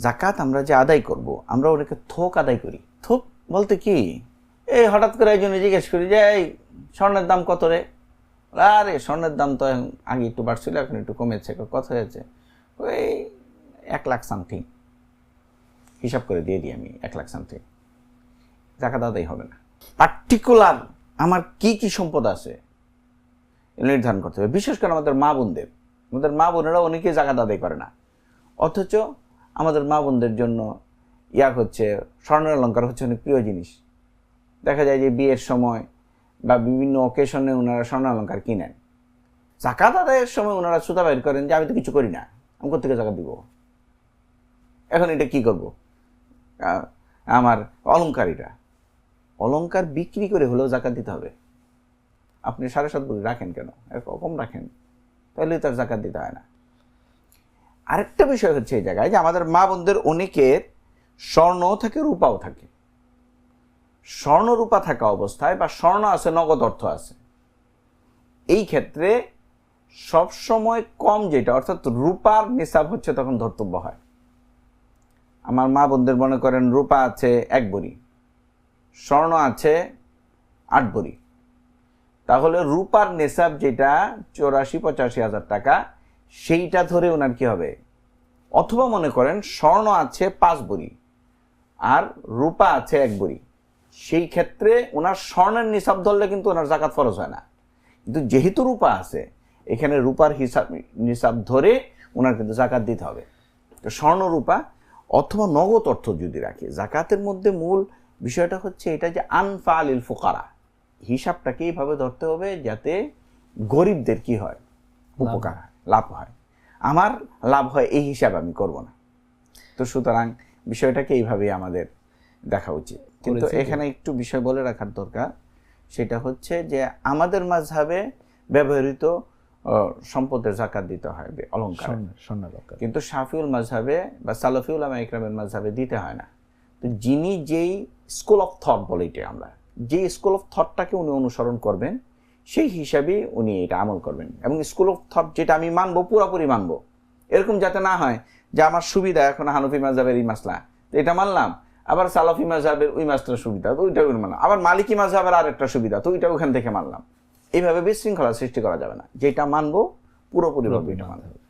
জাকাত আমরা যে আদায় করব, আমরা ওটাকে থোক আদায় করি। থোক বলতে কি? এই হঠাৎ করে একজনে জিজ্ঞেস করি যে, এই, স্বর্ণের দাম কত রে? আরে, স্বর্ণের দাম তো আগে একটু বাড়ছিল, এখন একটু কমেছে কত হয়েছে। ওই এক লাখ সামথিং। হিসাব করে দিয়ে দিই আমি, এক লাখ সামথিং। জাকাত আদায় হবে না। পার্টিকুলার আমার কি কি সম্পদ আছে নির্ধারণ করতে হবে। বিশেষ করে আমাদের মা বোনদের। আমাদের মা বোনেরা অনেকেই জাকাত আদায় করে না। অথচ আমাদের মা বোনদের জন্য ইয়া হচ্ছে স্বর্ণের অলঙ্কার হচ্ছে অনেক প্রিয় জিনিস। দেখা যায় যে বিয়ের সময় বা বিভিন্ন অকেশনে ওনারা স্বর্ণ অলঙ্কার কিনেন। জাকাত আদায়ের সময় ওনারা সুতা বাইর করেন যে, আমি তো কিছু করি না, আমি কোথেকে জাকাত দিব? এখন এটা কি করব? আমার অলঙ্কারীরা অলঙ্কার বিক্রি করে হলেও জাকাত দিতে হবে। আপনি সাড়ে সাত ভরি রাখেন কেন? কম রাখেন। তাহলে তার জাকাত দিতে হয় না। আরেকটা বিষয় হচ্ছে এই জায়গায় যে আমাদের মা বোনদের অনেকের স্বর্ণও থাকে, রূপাও থাকে। স্বর্ণ রূপা থাকা অবস্থায় বা স্বর্ণ আছে, নগদ অর্থ আছে। এই ক্ষেত্রে সবসময় কম যেটা, অর্থাৎ রূপার নিসাব হচ্ছে তখন ধর্তব্য হয়। আমার মা বোনদের মনে করেন রূপা আছে এক বড়ি, স্বর্ণ আছে আট বড়ি। তাহলে রূপার নেশাব যেটা, চৌরাশি পঁচাশি হাজার টাকা সেইটা ধরে ওনার কি হবে? অথবা মনে করেন স্বর্ণ আছে পাঁচ বড়ি আর রূপা আছে এক বড়ি। সেই ক্ষেত্রে ওনার স্বর্ণের নিসাব ধরলে কিন্তু ওনার জাকাত ফরজ হয় না। কিন্তু যেহেতু রূপা আছে এখানে রূপার হিসাব নিসাব ধরে ওনার কিন্তু জাকাত দিতে হবে। তো স্বর্ণ রূপা অথবা নগদ অর্থ যদি রাখে জাকাতের মধ্যে মূল বিষয়টা হচ্ছে এটা যে আনফা আলিল ফুকারা। হিসাবটাকে এইভাবে ধরতে হবে যাতে গরিবদের কি হয়? উপকার হয়। লাভ হয়। আমার লাভ হয় এই হিসাব আমি করব না। তো সুতরাং বিষয়টাকে এইভাবেই আমাদের দেখা উচিত। কিন্তু এখানে একটু বিষয় বলে রাখার দরকার সেটা হচ্ছে যে আমাদের মাঝহাবে ব্যবহৃত সম্পদের জাকাত দিতে হয় অলঙ্কার কিন্তু শাফিউল মাঝহাবে বা সালফিউল আমা ইকরামের মাঝহাবে দিতে হয় না। তো যিনি যেই স্কুল অফ থট বলে এটা আমরা যে স্কুল অফ থটটাকে উনি অনুসরণ করবেন সেই হিসাবে উনি এটা আমল করবেন। এবং স্কুল অফ থট যেটা আমি মানবো পুরোপুরি মানবো। এরকম যাতে না হয় যে আমার সুবিধা এখন হানফি মাঝাবের এই মাসলা। তো এটা মানলাম। আবার সালাফি মাঝাবের ওই মাসটার সুবিধা তো ওইটা মানলাম। আবার মালিকি মাঝাবের আর একটা সুবিধা তো ওইটা ওখান থেকে মানলাম। এইভাবে বিশৃঙ্খলা সৃষ্টি করা যাবে না। যেটা মানবো পুরোপুরিভাবে এটা মানতে হবে।